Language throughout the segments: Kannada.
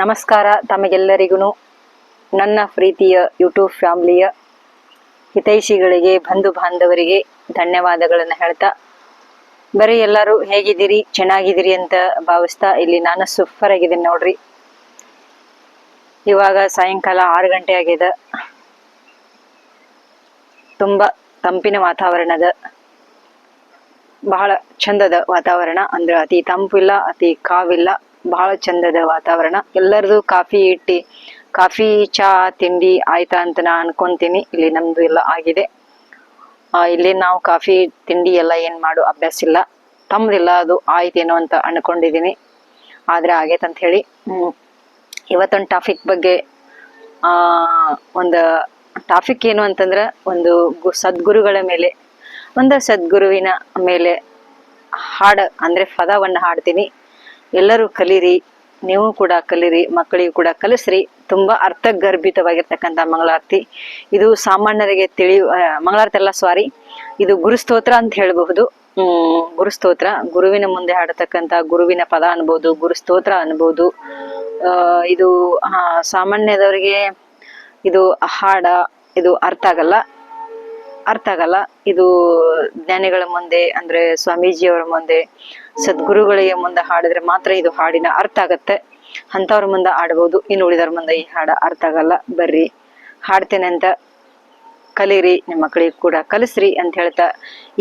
ನಮಸ್ಕಾರ ತಮಗೆಲ್ಲರಿಗೂ. ನನ್ನ ಪ್ರೀತಿಯ ಯೂಟ್ಯೂಬ್ ಫ್ಯಾಮಿಲಿಯ ಹಿತೈಷಿಗಳಿಗೆ, ಬಂಧು ಬಾಂಧವರಿಗೆ ಧನ್ಯವಾದಗಳನ್ನು ಹೇಳ್ತಾ, ಬರೀ ಎಲ್ಲರೂ ಹೇಗಿದ್ದೀರಿ, ಚೆನ್ನಾಗಿದ್ದೀರಿ ಅಂತ ಭಾವಿಸ್ತಾ ಇಲ್ಲಿ ನಾನು ಸೂಪರ್ ಆಗಿದ್ದೀನಿ ನೋಡ್ರಿ. ಇವಾಗ ಸಾಯಂಕಾಲ ಆರು ಗಂಟೆ ಆಗಿದೆ ತುಂಬ ತಂಪಿನ ವಾತಾವರಣದ, ಬಹಳ ಚಂದದ ವಾತಾವರಣ. ಅಂದ್ರೆ ಅತಿ ತಂಪಿಲ್ಲ, ಅತಿ ಕಾವಿಲ್ಲ. ಬಹಳ ಚಂದದ ವಾತಾವರಣ. ಎಲ್ಲರದು ಕಾಫಿ ಇಟ್ಟಿ, ಕಾಫಿ, ಚಾ, ತಿಂಡಿ ಆಯ್ತಾ ಅಂತ ನಾ ಅನ್ಕೊಂತೀನಿ. ಇಲ್ಲಿ ನಮ್ದು ಎಲ್ಲ ಆಗಿದೆ. ಇಲ್ಲಿ ನಾವು ಕಾಫಿ, ತಿಂಡಿ ಎಲ್ಲ ಏನ್ ಮಾಡು ಅಭ್ಯಾಸ ಇಲ್ಲ. ತಮ್ದಿಲ್ಲ ಅದು ಆಯ್ತೇನೋ ಅಂತ ಅನ್ಕೊಂಡಿದೀನಿ. ಆದ್ರೆ ಆಗೈತೆ ಅಂತ ಹೇಳಿ ಇವತ್ತೊಂದು ಟಾಪಿಕ್ ಬಗ್ಗೆ, ಆ, ಒಂದು ಟಾಪಿಕ್ ಏನು ಅಂತಂದ್ರ ಒಂದು ಸದ್ಗುರುಗಳ ಮೇಲೆ, ಒಂದು ಸದ್ಗುರುವಿನ ಮೇಲೆ ಹಾಡ, ಅಂದ್ರೆ ಪದವನ್ನು ಹಾಡ್ತೀನಿ. ಎಲ್ಲರೂ ಕಲೀರಿ, ನೀವು ಕೂಡ ಕಲೀರಿ, ಮಕ್ಕಳಿಗೂ ಕೂಡ ಕಲಿಸ್ರಿ. ತುಂಬಾ ಅರ್ಥಗರ್ಭಿತವಾಗಿರ್ತಕ್ಕಂಥ ಮಂಗಳಾರತಿ. ಇದು ಸಾಮಾನ್ಯರಿಗೆ ತಿಳಿ ಮಂಗಳಾರತಿ ಅಲ್ಲ ಸಾರಿ ಇದು ಗುರುಸ್ತೋತ್ರ ಅಂತ ಹೇಳಬಹುದು. ಹ್ಮ್ ಗುರುಸ್ತೋತ್ರ ಗುರುವಿನ ಮುಂದೆ ಹಾಡತಕ್ಕಂಥ ಗುರುವಿನ ಪದ ಅನ್ಬೋದು ಗುರುಸ್ತೋತ್ರ ಅನ್ಬೋದು. ಇದು ಸಾಮಾನ್ಯದವರಿಗೆ ಇದು ಹಾಡ, ಇದು ಅರ್ಥ ಆಗಲ್ಲ. ಅರ್ಥ ಆಗಲ್ಲ. ಇದು ಜ್ಞಾನಿಗಳ ಮುಂದೆ, ಅಂದ್ರೆ ಸ್ವಾಮೀಜಿಯವರ ಮುಂದೆ ಸದ್ಗುರುಗಳಿಗೆ ಮುಂದೆ ಹಾಡಿದ್ರೆ ಮಾತ್ರ ಇದು ಹಾಡಿನ ಅರ್ಥ ಆಗತ್ತೆ. ಅಂತವ್ರ ಮುಂದೆ ಆಡ್ಬೋದು ಇನ್ನು ಉಳಿದವ್ರ ಮುಂದೆ ಈ ಹಾಡ ಅರ್ಥ ಆಗಲ್ಲ. ಬರ್ರಿ, ಹಾಡ್ತೇನೆ ಅಂತ ಕಲೀರಿ, ನಿಮ್ಮ ಮಕ್ಕಳಿಗೆ ಕೂಡ ಕಲಿಸ್ರಿ ಅಂತ ಹೇಳ್ತಾ,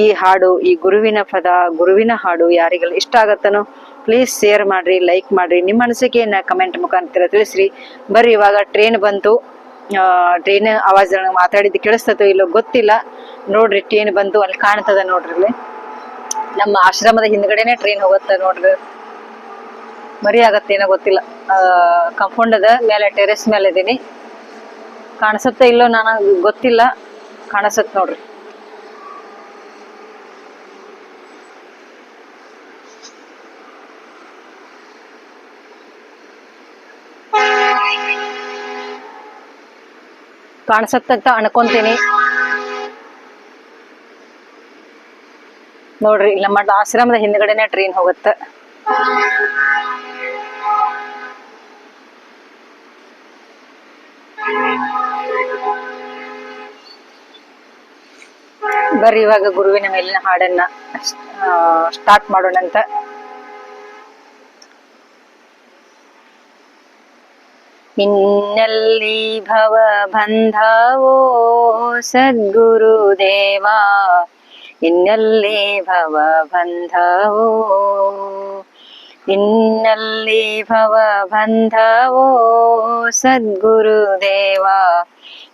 ಈ ಹಾಡು, ಈ ಗುರುವಿನ ಪದ, ಗುರುವಿನ ಹಾಡು ಯಾರಿಗೆಲ್ಲ ಇಷ್ಟ ಆಗತ್ತನೋ ಪ್ಲೀಸ್ ಶೇರ್ ಮಾಡ್ರಿ ಲೈಕ್ ಮಾಡ್ರಿ. ನಿಮ್ಮ ಅನಿಸಿಕೆಯನ್ನ ಕಮೆಂಟ್ ಮುಖಾಂತರ ತಿಳಿಸ್ರಿ. ಬರ್ರಿ, ಇವಾಗ ಟ್ರೈನ್ ಬಂತು. ಟ್ರೈನ್ ಆವಾಜ್ ಮಾತಾಡಿದ್ದು ಕೇಳಿಸ್ತೋ ಇಲ್ಲೋ ಗೊತ್ತಿಲ್ಲ. ನೋಡ್ರಿ ಟ್ರೈನ್ ಬಂತು, ಅಲ್ಲಿ ಕಾಣ್ತದ ನೋಡ್ರಿ ನಮ್ಮ ಆಶ್ರಮದ ಹಿಂದ್ಗಡೆನೆ ಟ್ರೈನ್ ಹೋಗುತ್ತೆ ನೋಡ್ರಿ. ಮರಿ ಏನೋ ಗೊತ್ತಿಲ್ಲ. ಕಂಪೌಂಡ್ ಅದ, ಮೇಲೆ ಟೆರೆಸ್ ಮೇಲೆ ಇದೀನಿ. ಕಾಣಿಸುತ್ತೆ ಇಲ್ಲೋ ನಾನು ಗೊತ್ತಿಲ್ಲ. ಕಾಣಿಸುತ್ತೆ ನೋಡ್ರಿ. ಕಾಣಿಸತ್ತಂತ ಅನ್ಕೊಂತೀನಿ. ನೋಡ್ರಿ, ಇಲ್ಲಿ ನಮ್ಮ ಆಶ್ರಮದ ಹಿಂದ್ಗಡೆನೆ ಟ್ರೈನ್ ಹೋಗುತ್ತೆ. ಬರ್ರಿ, ಇವಾಗ ಗುರುವಿನ ಮೇಲಿನ ಹಾಡನ್ನ ಸ್ಟಾರ್ಟ್ ಮಾಡೋಣಂತ ಇನ್ನಲ್ಲಿ ಭವ ಬಂಧವೋ ಸದ್ಗುರುದೇವಾ ಇನ್ನಲ್ಲಿ ಭವ ಬಂಧವೋ ಇನ್ನಲ್ಲಿ ಭವ ಬಂಧವೋ ಸದ್ಗುರುದೇವ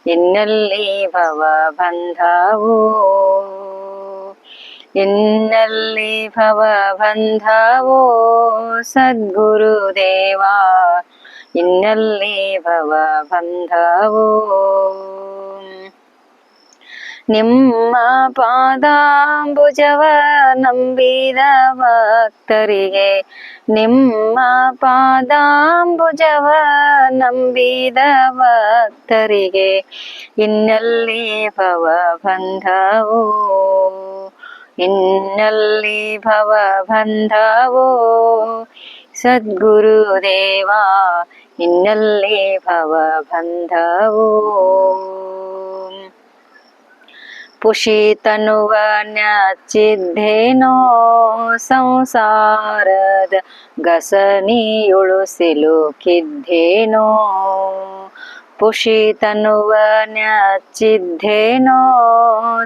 ಇನ್ನಲ್ಲಿ ಭವ ಬಂಧವೋ ಇನ್ನಲ್ಲಿ ಭವ ಬಂಧವೋ ಸದ್ಗುರುದೇವ ಇನ್ನಲ್ಲಿ ಭವ ಬಂಧವೋ ನಿಮ್ಮ ಪಾದಾಂಬುಜವ ನಂಬಿದ ಭಕ್ತರಿಗೆ, ನಿಮ್ಮ ಪಾದಾಂಬುಜವ ನಂಬಿದ ಭಕ್ತರಿಗೆ ಇನ್ನಲ್ಲಿ ಭವ ಬಂಧವು ಇನ್ನಲ್ಲಿ ಭವ ಬಂಧವು ಸದ್ಗುರುದೇವ ಇನ್ನಲ್ಲಿ ಭವ ಬಂಧವೋ ಪುಷಿತನುವ ನ್ಯಾಚಿದ್ದೇನೋ ಸಂಸಾರದ ಗಸನಿಯುಳು ಸಿಲುಕಿದ್ದೇನೋ ಪುಷಿತನುವ ನ್ಯಾಚಿದ್ದೇನೋ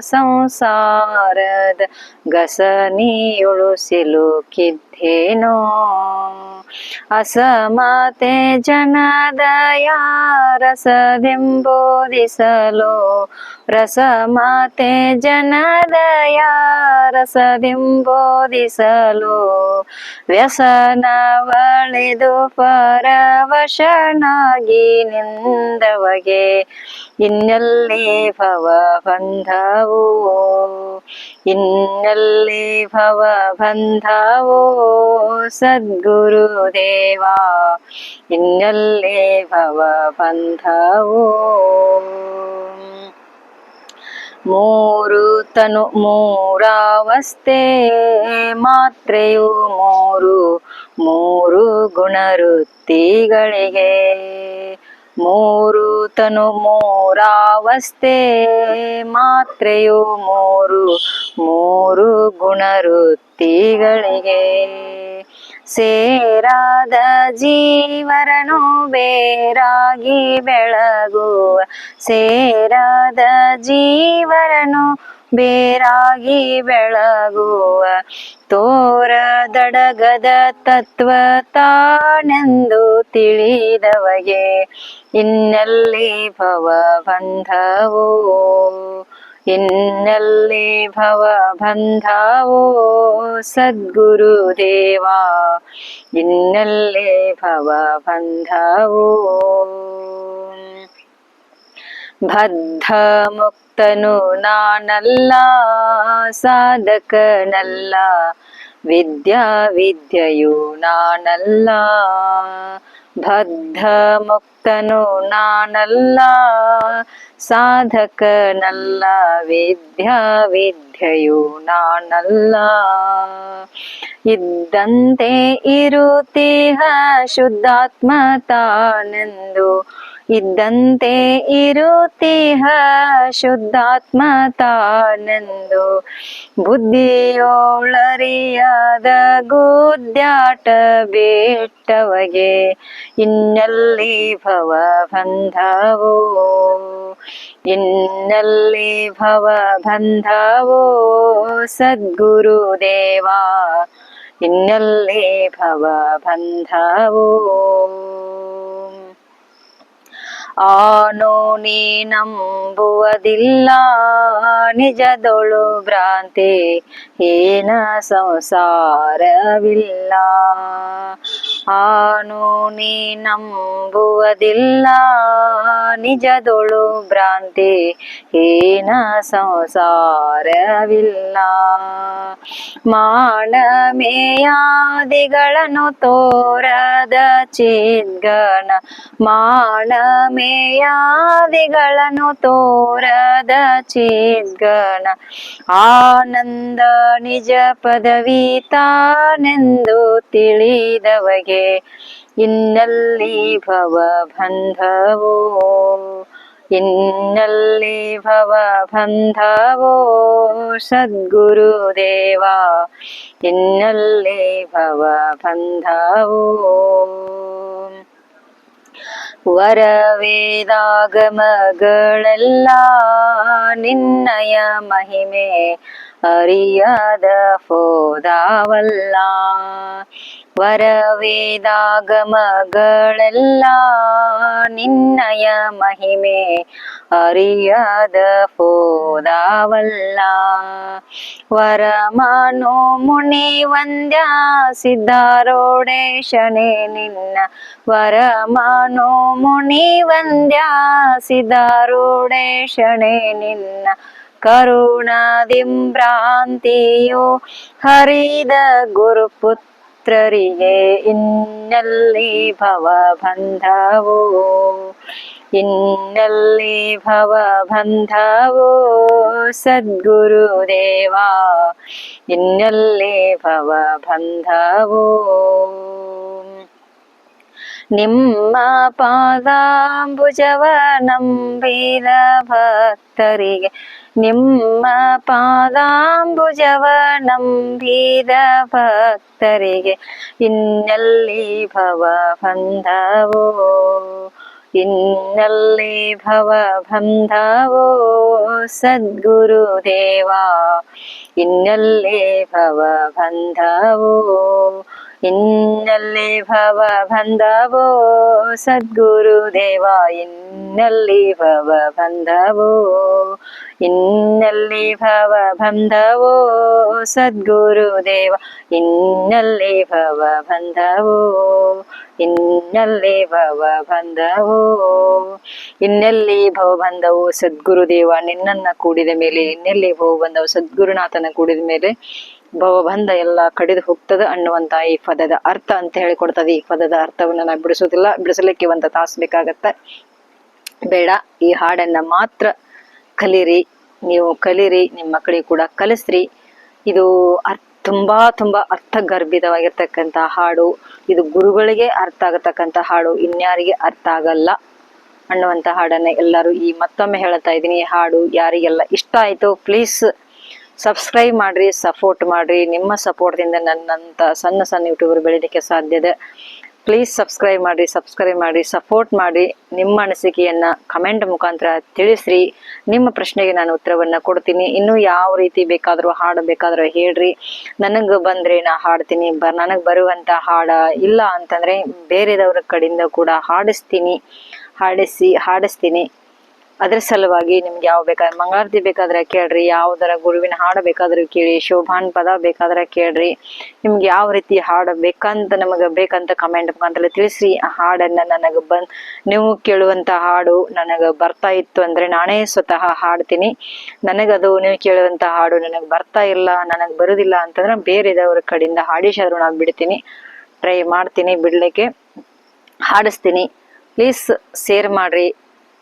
ಸಂಸಾರದ ಗಸನಿಯುಳು ಸಿಲುಕಿದ್ದೇನೋ ಅಸಮತೆ ಜನದಯ ರಸಮತೆ ಜನದ ಜನದಯ ರಸದೆಂಬೋದಿಸಲು ವ್ಯಸನವಳಿದು ಪರವಶನಾಗಿ ನಿಂದವಗೆ ಇನ್ನೆಲ್ಲಿ ಭವ ಬಂಧವೋ? ಇನ್ನಲ್ಲಿ ಭವ ಬಂಧವೋ ಸದ್ಗುರುದೇವಾ? ಇನ್ನಲ್ಲಿ ಭವ ಬಂಧವೋ ಮೂರು ತನು ಮೂರಾವಸ್ಥೆ ಮಾತ್ರೆಯು ಮೂರು ಮೂರು ಗುಣವೃತ್ತಿಗಳಿಗೆ. ಮೂರು ತನು ಮೂರಾವಸ್ಥೆ, ಮಾತ್ರೆಯು ಮೂರು ಮೂರು ಗುಣವೃತ್ತಿಗಳಿಗೆ. ಸೇರಾದ ಜೀವರನು ಬೇರಾಗಿ ಬೆಳಗುವ. ಸೇರಾದ ಜೀವರನು ಬೇರಾಗಿ ಬೆಳಗುವ. ತೋರದಡಗದ ತತ್ವ ತಾನೆಂದು ತಿಳಿದವಗೆ. ಇನ್ನಲ್ಲಿ ಭವ ಬಂಧವೋ ಇನ್ನಲ್ಲಿ ಭವ ಬಂಧವೋ ಸದ್ಗುರು ದೇವಾ. ಇನ್ನೆಲ್ಲಿ ಭವ ಬಂಧವೋ ಬದ್ಧ ಮುಕ್ತನು ನಾನಲ್ಲ, ಸಾಧಕನಲ್ಲ, ವಿದ್ಯಾ ವಿದ್ಯೆಯು ನಾನಲ್ಲ. ಬದ್ಧ ಮುಕ್ತನು ನಾನಲ್ಲ, ಸಾಧಕನಲ್ಲ, ವಿದ್ಯಾ ವಿದ್ಯೆಯು ನಾನಲ್ಲ. ಇದ್ದಂತೆ ಇರುತ್ತೀಹ ಶುದ್ಧಾತ್ಮ ತಾನೆಂದು ಇದ್ದಂತೆ ಇರುತ್ತೀಹ ಶುದ್ಧಾತ್ಮ ತಾನೆಂದು ಬುದ್ಧಿಯೋಳರಿಯಾದ ಗುದ್ಯಾಟ ಬೇಟ್ಟವಗೆ ಇನ್ನಲ್ಲಿ ಭವ ಬಂಧವೋ ಇನ್ನಲ್ಲಿ ಭವ ಬಂಧವೋ ಸದ್ಗುರು ದೇವಾ ಇನ್ನೆಲ್ಲಿ ಭವ ಬಂಧವೋ ಆನೋ ನೀ ನಂಬುವುದಿಲ್ಲ ನಿಜದೊಳು ಭ್ರಾಂತಿ ಏನ ಸಂಸಾರವಿಲ್ಲ ಆನು ನೀ ನಂಬುವುದಿಲ್ಲ. ನಿಜದೊಳು ಭ್ರಾಂತಿ ಏನ ಸಂಸಾರವಿಲ್ಲ. ಮಾಣಮೇಯಾದಿಗಳನ್ನು ತೋರದ ಚಿದ್ಗಣ. ಮಾಣಮೇಯಾದಿಗಳನ್ನು ತೋರದ ಚಿದ್ಗಣ. ಆನಂದ ನಿಜ ಪದವಿ ತಾನೆಂದು ತಿಳಿದವಗೆ ಇನ್ನೆಲ್ಲಿ ಭವ ಬಂಧವೋ ಇನ್ನೆಲ್ಲಿ ಭವ ಬಂಧವೋ ಸದ್ಗುರು ದೇವಾ ಇನ್ನೆಲ್ಲಿ ಭವ ಬಂಧವೋ ವರವೇದಾಗಮಗಳೆಲ್ಲ ನಿನ್ನಯ ಮಹಿಮೆ, ಅರಿಯದ ಫೋದಾವಲ್ಲ ವರವೇದಾಗಮಗಳೆಲ್ಲ ನಿನ್ನಯ ಮಹಿಮೆ ಅರಿಯದ ಫೋದಾವಲ್ಲ ವರಮಾನು ಮುನಿ ವಂದ್ಯ ಸಿದ್ಧಾರೋಡೇಶನೇ ನಿನ್ನ. ವರಮಾನು ಮುನಿ ವಂದ್ಯ ಸಿದ್ಧಾರೋಡೇಶನೇ ನಿನ್ನ. ಕರುಣದಿಂಭ್ರಾಂತಿಯು ಹರಿದ ಗುರುಪುತ್ರರಿಗೆ ಇನ್ನೆಲ್ಲಿ ಭವ ಬಂಧವೋ ಇನ್ನೆಲ್ಲಿ ಭವ ಬಂಧವೋ ಸದ್ಗುರು ದೇವಾ ಇನ್ನೆಲ್ಲಿ ಭವ ಬಂಧವೋ ನಿಮ್ಮ ಪಾದಾಂಬುಜವ ನಂಬಿದ ಭಕ್ತರಿಗೆ. ನಿಮ್ಮ ಪಾದಾಂಬುಜವ ನಂಬಿದ ಭಕ್ತರಿಗೆ. ಇನ್ನಲ್ಲಿ ಭವ ಬಂಧವೋ ಇನ್ನಲ್ಲಿ ಭವ ಬಂಧವೋ ಸದ್ಗುರು ದೇವಾ. ಇನ್ನೆಲ್ಲಿ ಭವ ಬಂಧವೋ ಇನ್ನೆಲ್ಲಿ ಭವ ಬಂಧವೋ ಸದ್ಗುರು ದೇವಾ, ಇನ್ನಲ್ಲಿ ಭವ ಬಂಧವೋ ಇನ್ನಲ್ಲಿ ಭವ ಬಂಧವೋ ಸದ್ಗುರು ದೇವ, ಇನ್ನಲ್ಲಿ ಭವ ಬಂಧವೋ ಇನ್ನಲ್ಲಿ ಭವ ಬಂಧವೋ ಇನ್ನೆಲ್ಲಿ ಭವ ಬಂಧವು ಸದ್ಗುರುದೇವ ನಿನ್ನನ್ನ ಕೂಡಿದ ಮೇಲೆ, ಇನ್ನೆಲ್ಲಿ ಭವ ಬಂಧವು ಸದ್ಗುರುನಾಥನ ಕೂಡಿದ ಮೇಲೆ ಭವಬಂಧ ಎಲ್ಲ ಕಡಿದು ಹೋಗ್ತದೆ ಅನ್ನುವಂತ ಈ ಪದದ ಅರ್ಥ ಅಂತ ಹೇಳಿಕೊಡ್ತದೆ ಈ ಪದದ ಅರ್ಥವನ್ನ ನಾವು ಬಿಡಿಸೋದಿಲ್ಲ ಬಿಡಿಸಲಿಕ್ಕೆ ಒಂದು ತಾಸು ಬೇಕಾಗತ್ತೆ. ಬೇಡ, ಈ ಹಾಡನ್ನ ಮಾತ್ರ ಕಲೀರಿ. ನೀವು ಕಲಿರಿ ನಿಮ್ಮ ಮಕ್ಕಳಿಗೆ ಕೂಡ ಕಲಿಸ್ರಿ. ಇದು ಅರ್ಥ ತುಂಬಾ ತುಂಬಾ ಅರ್ಥಗರ್ಭಿತವಾಗಿರ್ತಕ್ಕಂಥ ಹಾಡು. ಇದು ಗುರುಗಳಿಗೆ ಅರ್ಥ ಆಗತಕ್ಕಂಥ ಹಾಡು. ಇನ್ಯಾರಿಗೆ ಅರ್ಥ ಆಗಲ್ಲ ಅನ್ನುವಂಥ ಹಾಡನ್ನ ಎಲ್ಲರೂ ಈ ಮತ್ತೊಮ್ಮೆ ಹೇಳ್ತಾ ಇದ್ದೀನಿ. ಈ ಹಾಡು ಯಾರಿಗೆಲ್ಲ ಇಷ್ಟ ಆಯ್ತು ಪ್ಲೀಸ್ ಸಬ್ಸ್ಕ್ರೈಬ್ ಮಾಡಿರಿ ಸಪೋರ್ಟ್ ಮಾಡಿರಿ. ನಿಮ್ಮ ಸಪೋರ್ಟ್ದಿಂದ ನನ್ನಂಥ ಸಣ್ಣ ಸಣ್ಣ ಯೂಟ್ಯೂಬರ್ ಬೆಳೀಲಿಕ್ಕೆ ಸಾಧ್ಯ ಇದೆ. ಪ್ಲೀಸ್ ಸಬ್ಸ್ಕ್ರೈಬ್ ಮಾಡಿರಿ ಸಬ್ಸ್ಕ್ರೈಬ್ ಮಾಡಿ ಸಪೋರ್ಟ್ ಮಾಡಿ ನಿಮ್ಮ ಅನಿಸಿಕೆಯನ್ನು ಕಮೆಂಟ್ ಮುಖಾಂತರ ತಿಳಿಸ್ರಿ. ನಿಮ್ಮ ಪ್ರಶ್ನೆಗೆ ನಾನು ಉತ್ತರವನ್ನು ಕೊಡ್ತೀನಿ. ಇನ್ನೂ ಯಾವ ರೀತಿ ಬೇಕಾದರೂ ಹಾಡು ಬೇಕಾದರೂ ಹೇಳ್ರಿ. ನನಗೆ ಬಂದರೆ ನಾ ಹಾಡ್ತೀನಿ. ಬ, ನನಗೆ ಬರುವಂಥ ಹಾಡ ಇಲ್ಲ ಅಂತಂದರೆ ಬೇರೆದವ್ರ ಕಡೆಯಿಂದ ಕೂಡ ಹಾಡಿಸ್ತೀನಿ. ಹಾಡಿಸಿ, ಹಾಡಿಸ್ತೀನಿ. ಅದ್ರ ಸಲುವಾಗಿ ನಿಮ್ಗೆ ಯಾವ ಬೇಕಾದ್ರೆ ಮಂಗಳಾರತಿ ಬೇಕಾದ್ರೆ ಕೇಳ್ರಿ, ಯಾವ್ದರ ಗುರುವಿನ ಹಾಡು ಬೇಕಾದ್ರೂ ಕೇಳಿ, ಶೋಭಾನ್ ಪದ ಬೇಕಾದ್ರೆ ಕೇಳ್ರಿ, ನಿಮ್ಗೆ ಯಾವ ರೀತಿ ಹಾಡು ಬೇಕಂತ ನಮಗೆ ಬೇಕಂತ ಕಮೆಂಟ್ ಮುಖಾಂತರ ತಿಳಿಸ್ರಿ. ಆ ಹಾಡನ್ನ ನನಗೆ ಬಂದ್ ನೀವು ಕೇಳುವಂತ ಹಾಡು ನನಗೆ ಬರ್ತಾ ಇತ್ತು ಅಂದ್ರೆ ನಾನೇ ಸ್ವತಃ ಹಾಡ್ತೀನಿ. ನನಗದು ನೀವು ಕೇಳುವಂತ ಹಾಡು ನನಗೆ ಬರ್ತಾ ಇಲ್ಲ, ನನಗೆ ಬರುದಿಲ್ಲ ಅಂತಂದ್ರೆ ಬೇರೆದವ್ರ ಕಡೆಯಿಂದ ಹಾಡಿಸಾದ್ರು ನಾನು ಬಿಡ್ತೀನಿ. ಟ್ರೈ ಮಾಡ್ತೀನಿ ಬಿಡ್ಲಿಕ್ಕೆ. ಹಾಡಿಸ್ತೀನಿ. ಪ್ಲೀಸ್ ಶೇರ್ ಮಾಡ್ರಿ.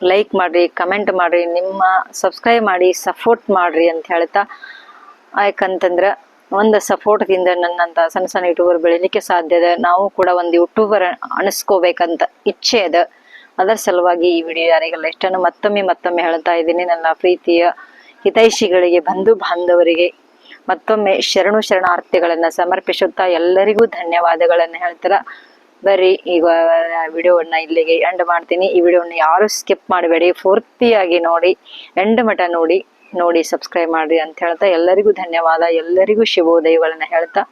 ಲೈಕ್ ಮಾಡ್ರಿ ಕಮೆಂಟ್ ಮಾಡ್ರಿ, ನಿಮ್ಮ ಸಬ್ಸ್ಕ್ರೈಬ್ ಮಾಡಿ ಸಪೋರ್ಟ್ ಮಾಡ್ರಿ ಅಂತ ಹೇಳ್ತಾ ಯಾಕಂತಂದ್ರೆ ಒಂದು ಸಪೋರ್ಟ್ದಿಂದ ನನ್ನಂತ ಸಣ್ಣ ಸಣ್ಣ ಯೂಟ್ಯೂಬರ್ ಬೆಳಿಲಿಕ್ಕೆ ಸಾಧ್ಯ ಇದೆ. ನಾವು ಕೂಡ ಒಂದು ಯೂಟ್ಯೂಬರ್ ಅನಿಸ್ಕೋಬೇಕಂತ ಇಚ್ಛೆ ಇದೆ. ಅದರ ಸಲುವಾಗಿ ಈ ವಿಡಿಯೋ ಯಾರಿಗೆಲ್ಲ ಇಷ್ಟನ್ನು ಮತ್ತೊಮ್ಮೆ ಮತ್ತೊಮ್ಮೆ ಹೇಳ್ತಾ ಇದ್ದೀನಿ. ನನ್ನ ಪ್ರೀತಿಯ ಹಿತೈಷಿಗಳಿಗೆ, ಬಂಧು ಬಾಂಧವರಿಗೆ ಮತ್ತೊಮ್ಮೆ ಶರಣು ಶರಣಾರ್ಥಿಗಳನ್ನ ಸಮರ್ಪಿಸುತ್ತಾ ಎಲ್ಲರಿಗೂ ಧನ್ಯವಾದಗಳನ್ನು ಹೇಳ್ತಾರ? ಬರ್ರಿ, ಈಗ ವಿಡಿಯೋವನ್ನ ಇಲ್ಲಿಗೆ ಎಂಡ್ ಮಾಡ್ತೀನಿ. ಈ ವಿಡಿಯೋವನ್ನ ಯಾರು ಸ್ಕಿಪ್ ಮಾಡಬೇಡಿ, ಪೂರ್ತಿಯಾಗಿ ನೋಡಿ ಎಂಡ್ ಮಠ ನೋಡಿ ನೋಡಿ ಸಬ್ಸ್ಕ್ರೈಬ್ ಮಾಡ್ರಿ ಅಂತ ಹೇಳ್ತಾ ಎಲ್ಲರಿಗೂ ಧನ್ಯವಾದ. ಎಲ್ಲರಿಗೂ ಶುಭೋದಯಗಳನ್ನ ಹೇಳ್ತಾ